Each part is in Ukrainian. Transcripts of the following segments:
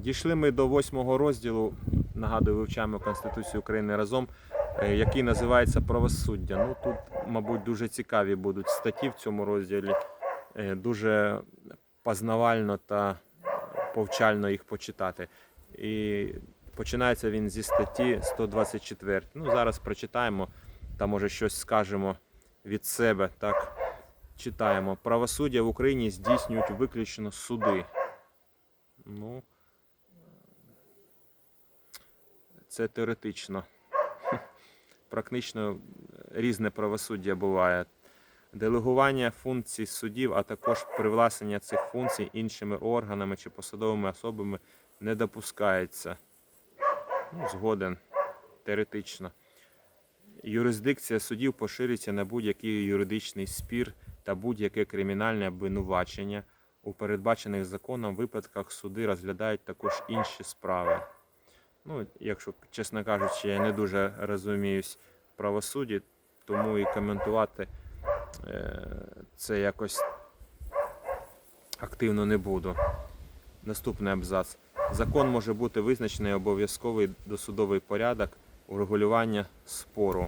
Дійшли ми до восьмого розділу, нагадую, вивчаємо Конституцію України разом, е, який називається Правосуддя. Ну тут, мабуть, дуже цікаві будуть статті в цьому розділі. Е, Дуже познавально та повчально їх почитати. І починається він зі статті 124. Ну, зараз прочитаємо та може щось скажемо від себе. Так, читаємо. Правосуддя в Україні здійснюють виключно суди. Ну, це теоретично. Практично різне правосуддя буває. Делегування функцій суддів, а також привласнення цих функцій іншими органами чи посадовими особами не допускається. Ну, згоден теоретично. Юрисдикція судів поширюється на будь-який юридичний спір та будь-яке кримінальне обвинувачення. У передбачених законом випадках суди розглядають також інші справи. Ну, якщо, чесно кажучи, я не дуже розуміюсь в правосудді, тому і коментувати е, це якось активно не буду. Наступний абзац. Закон може бути визначений обов'язковий досудовий порядок урегулювання спору.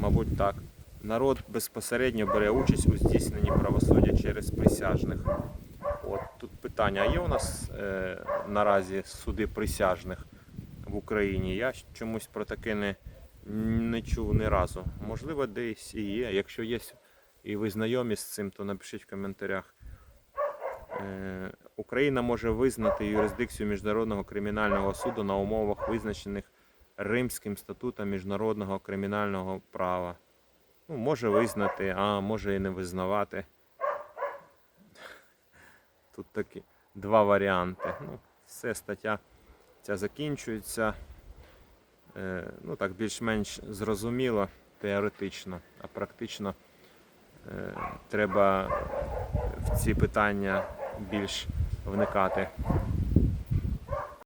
Мабуть, так. Народ безпосередньо бере участь у здійсненні правосуддя через присяжних. От тут питання: а є у нас е, наразі суди присяжних в Україні? Я чомусь про таке не, не чув ні разу. Можливо, десь і є. Якщо є і ви знайомі з цим, то напишіть в коментарях. Е, Україна може визнати юрисдикцію Міжнародного кримінального суду на умовах, визначених Римським статутом міжнародного кримінального права. Ну, може визнати, а може і не визнавати. Тут такі два варіанти. Ну, все, стаття ця закінчується. Е, ну так, більш-менш зрозуміло, теоретично, а практично е, треба в ці питання більш вникати.